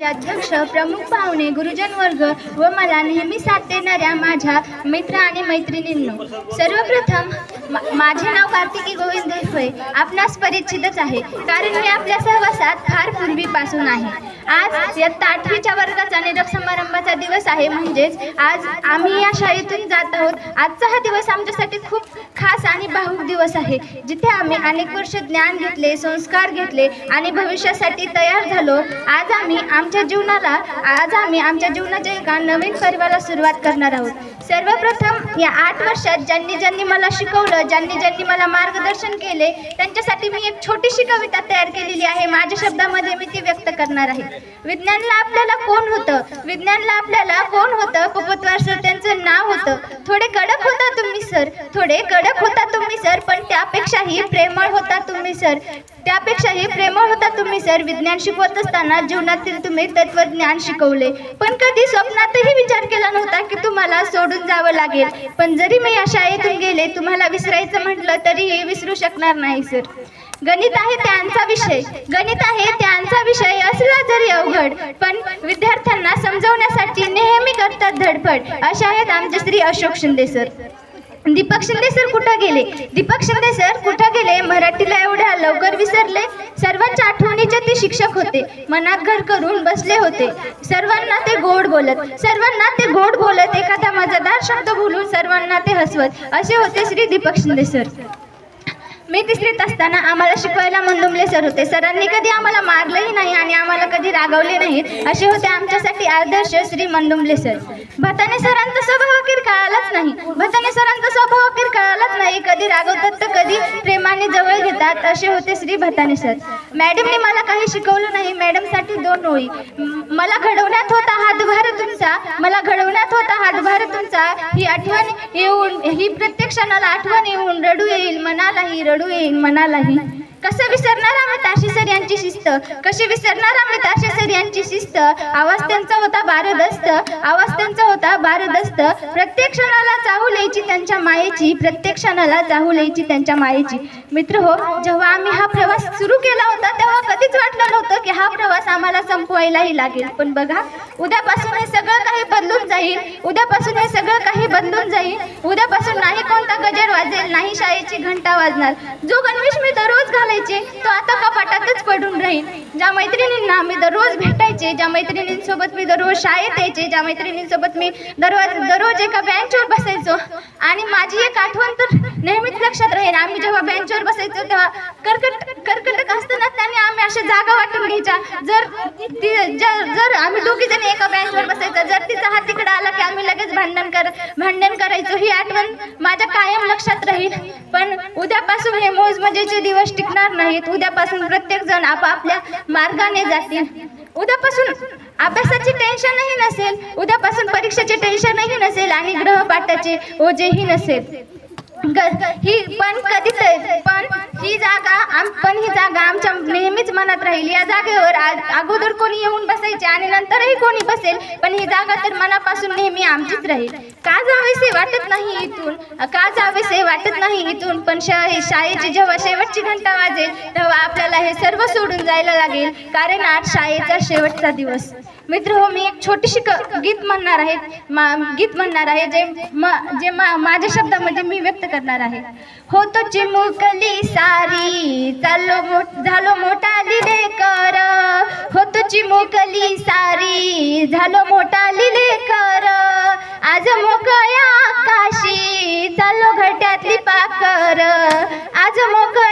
अध्यक्ष प्रमुख पाहुणे गुरुजन वर्ग व मला नेहमी साथ देणाऱ्या माझ्या मित्र आणि मैत्रिणींनो सर्वप्रथम मा- माझे नाव कार्तिकी गोविंद होय आपणास परिचितच आहे कारण मी आपल्या सहवासात फार पूर्वीपासून आहे. आज इयत्ता आठवीच्या वर्गाचा निरोप समारंभाचा दिवस आहे म्हणजेच आज आम्ही या शाळेतून जात आहोत. आजचा हा दिवस आमच्यासाठी खूप खास आणि भावूक दिवस आहे जिथे आम्ही अनेक वर्ष ज्ञान घेतले संस्कार घेतले आणि भविष्यासाठी तयार झालो. आज आम्ही आमच्या जीवनाला आज आम्ही आमच्या जीवनाच्या एका नवीन पर्वाला सुरुवात करणार आहोत. सर्वप्रथम या आठ वर्षात ज्यांनी ज्यांनी मला शिकवलं ज्यांनी ज्यांनी मला मार्गदर्शन केले त्यांच्यासाठी मी एक छोटीशी कविता तयार केलेली आहे. माझ्या शब्दामध्ये मी ती व्यक्त करणार आहे. विज्ञानला आपल्याला कोण होतं? विज्ञानला आपल्याला कोण होतं? पोपतवार सर त्यांचं नाव होतं. थोडे कडक होता तुम्ही सर. थोडे कडक होता तुम्ही सर पण त्यापेक्षाही प्रेमळ होता तुम्ही. सर. त्यापेक्षाही प्रेमळ होता तुम्ही सर. विज्ञान शिकवत असताना जीवनातील तुम्ही तत्वज्ञान शिकवले. पण कधी स्वप्नातही विचार केला नव्हता की तुम्हाला सोडून जावं लागेल. पण जरी मी या शाळेतून गेले तुम्हाला विसरायचं म्हटलं तरीही विसरू शकणार नाही सर. गणित आहे त्यांचा विषय. गणित आहे त्यांचा विषय असला जरी अवघड पण विद्यार्थ्यांना समजवण्यासाठी नेहमी करतात धडपड. अशा आहेत आमचे श्री अशोक शिंदे सर. दीपक शिंदे सर कुठं गेले? दीपक शिंदे सर कुठं गेले? मराठीला एवढ्या लवकर विसरले सर्वांच्या आठवणीचे ते शिक्षक होते. मनात घर करून बसले होते. सर्वांना ते गोड बोलत सर्वांना ते गोड बोलत एखादा मजेदार शब्द बोलून सर्वांना ते हसवत. असे होते श्री दीपक शिंदे सर मी तिसरीत असताना आम्हाला शिकवायला मंदुमले सर होते. सरांनी कधी आम्हाला मारलंही नाही आणि आम्हाला कधी रागवले नाहीत. असे होते आमच्यासाठी आदर्श श्री मंदुमले सर भताने सरांचा स्वभाव अखेर कळालाच नाही. भताने सरांचा स्वभाव अखेर कळालाच नाही. कधी रागवतात तर कधी प्रेमाने जवळ घेतात. असे होते श्री भताने सर मॅडमने मला काही शिकवलं नाही. मॅडमसाठी दोन ओळी. मला घडवण्यात होता हातभार तुमचा. मला घडवण्यात होता हातभार तुमचा. ही आठवण येऊन ही प्रत्येक क्षणाला आठवण येऊन रडू येईल मनालाही रडू येईल मनालाही. कसं विसरणार आम्ही ताशी सर यांची शिस्त? कशी विसरणार आम्ही ताशी सर यांची शिस्त? आवाज त्यांचा होता बारदस्त. आवाज त्यांचा होता बारदस्त. प्रत्येक क्षणाला चाहूल यायची त्यांच्या मायेची. प्रत्येक क्षणाला चाहूल यायची त्यांच्या मायेची. मित्र हो जेव्हा आम्ही हा प्रवास सुरू केला होता तेव्हा कधीच वाटलं नव्हतं की हा प्रवास आम्हाला संपवायलाही लागेल. पण बघा उद्यापासून हे सगळं उद्यापासून हे सगळं काही बदलून जाईल. उद्यापासून नाही कोणता गजर वाजेल नाही शाळेची घंटा वाजणार. जो गणवेश मी दररोज घालायचे तो आता कपाटातच पडून राहील. ज्या मैत्रिणींना मी दररोज भेटायचे ज्या मैत्रिणींसोबत मी दररोज शाळेत यायचे ज्या मैत्रिणींसोबत मी दररोज दररोज एका बेंचवर बसायचो. आणि माझी एक आठवण तर नेहमीच लक्षात राहील. आम्ही जेव्हा बेंचवर बसायचो तेव्हा कर्कट कर्कटक असताना त्यांनी आम्ही अशा जागा वाटून घ्यायच्या. जर ती जर जर आम्ही दोघी जणी एका बेंचवर बसायचं जर तिचा हात तिकडे आला की आम्ही लगेच भांडण कर भांडण करायचो. ही आठवण माझ्या कायम लक्षात राहील. पण उद्यापासून हे मौज मजेचे दिवस टिकणार नाहीत. उद्यापासून प्रत्येक जण आपापल्या मार्गाने जातील. उद्यापासून अभ्यासाची टेन्शनही नसेल. उद्यापासून परीक्षेचे टेन्शनही नसेल आणि ग्रहपाठाचे ओझेही नसेल. ही पण कधीच पण ही जागा आम पण ही जागा आमच्या नेहमीच मनात राहील. या जागेवर आ- अगोदर कोणी येऊन बसायचे आणि नंतरही कोणी बसेल पण ही जागा तर मनापासून नेहमी आमचीच राहील. का जावेसे वाटत नाही इथून? का जावेसे वाटत नाही इथून? पण शा- शाळेची जेव्हा शेवटची घंटा वाजेल तेव्हा आपल्याला हे सर्व सोडून जायला लागेल. कारण आज शाळेचा शेवटचा दिवस. मित्र हो मी एक छोटीशी गीत म्हणणार आहे. गीत म्हणणार आहे जे म जे मा माझ्या शब्दामध्ये मी व्यक्त करणार आहे. होतो चिमुकली सारी चाललो मोठ झालो मोठा लिले कर होतो चिमुकली सारी झालो मोठा लिले कर आज मोकळ्या आकाशी चाललो घट्यातली पाकर. आज मोकळ्या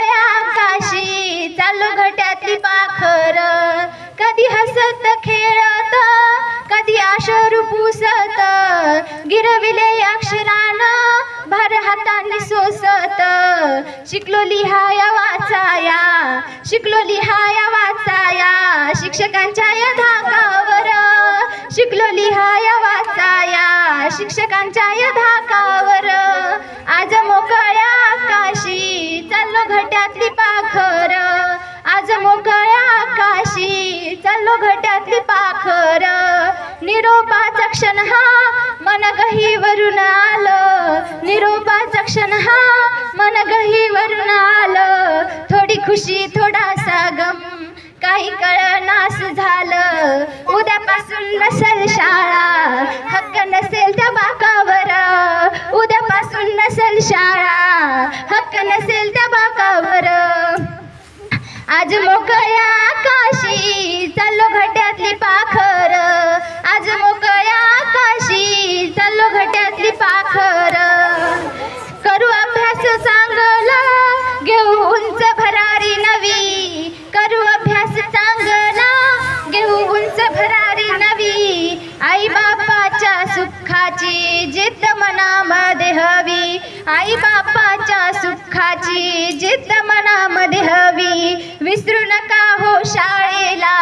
गिरविले अक्षरानं भार हातांनी सोसत. शिकलो लिहाया वाचाया शिकलो लिहाया वाचाया शिक्षकांच्या या धाकावर. शिकलो लिहाया वाचाया शिक्षकांच्या या धाकावर. आज मोकळ्या आकाशी चाललो घट्यातली पाखर. आज मोकळ्या आकाशी चाललो घट्यातली पाखर. निरोपाचा क्षण हा मन गहीवरून आलं. निरोपाचा क्षण हा मन गहीवरून आलं. थोडी खुशी थोडासा गम काही कळनास झालं. उद्यापासून नसेल शाळा हक्क नसेल त्या बाकावर सुखाची जिद्द मनामध्ये हवी. आई बापाच्या सुखाची जिद्द मनामध्ये हवी. विसरू नका हो शाळेला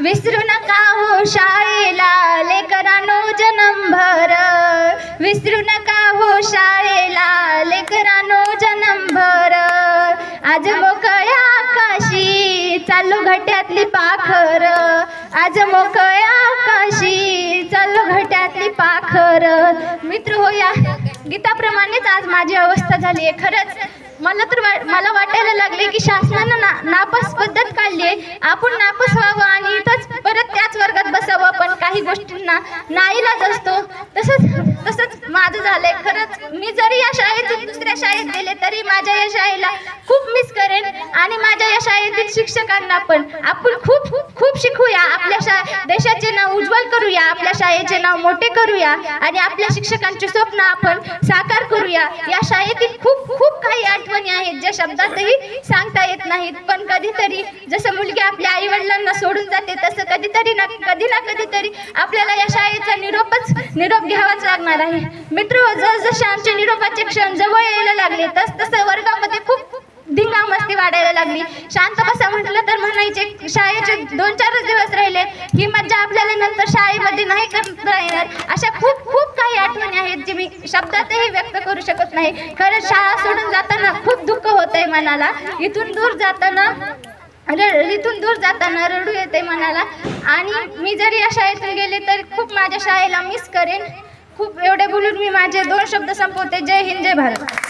विसरू नका हो शाळेला लेकरांनो जन्मभर विसरू नका हो शाळेला लेकरांनो जन्मभर आज मोकळ्या आकाशी चालू घट्यातली पाखर. आज मोकळ्या चालू पाखर. मित्र हो या. गीताप्रमाणेच आज माझी अवस्था झाली आहे. खरंच मला तर वा मला वाटायला लागले की शासनानं ना नापास पद्धत काढली आहे. आपण नापास व्हावं आणि इथंच परत त्याच वर्गात बसावं. पण काही गोष्टींना नाईलाज असतो. तसंच तसंच माझं झालंय. खरंच मी जरी या शाळेतून दुसऱ्या शाळेत गेले तरी माझ्या या शाळेला खूप मिस करेन. आणि माझ्या या शाळेतील शिक्षकांना पण. आपण खूप खूप शिकूया आपल्या शा देशाचे नाव उज्ज्वल करूया आपल्या शाळेचे नाव मोठे करूया आणि आपल्या शिक्षकांचे स्वप्न आपण साकार करूया. या शाळेतील खूप खूप काही आठवणी आहेत ज्या शब्दातही सांगता येत नाहीत. पण कधीतरी जसं मुलगी आपल्या आई वडिलांना सोडून जाते तसं कधीतरी ना कधी ना कधीतरी आपल्याला या शाळेचा निरोपच निरोप घ्यावाच लागणार आहे. मित्र जसजसे आमच्या निरोपाचे क्षण जवळ यायला लागले तस तसं वर्गामध्ये खूप धिंगा मस्ती वाढायला लागली. शांत बसा म्हटलं तर म्हणायचे शाळेचे दोन चारच दिवस राहिले. ही मज्जा आपल्याला नंतर शाळेमध्ये नाही करता येणार. अशा खूप खूप काही आठवणी आहेत जी मी शब्दातही व्यक्त करू शकत नाही. खरंच शाळा सोडून जाताना खूप दुःख होत आहे मनाला. इथून दूर जाताना इथून दूर जाताना रडू येते मनाला. आणि मी जरी या शाळेतून गेले तर खूप माझ्या शाळेला मिस करेन. खूप एवढे बोलून मी माझे दोन शब्द संपवते. जय हिंद जय भारत.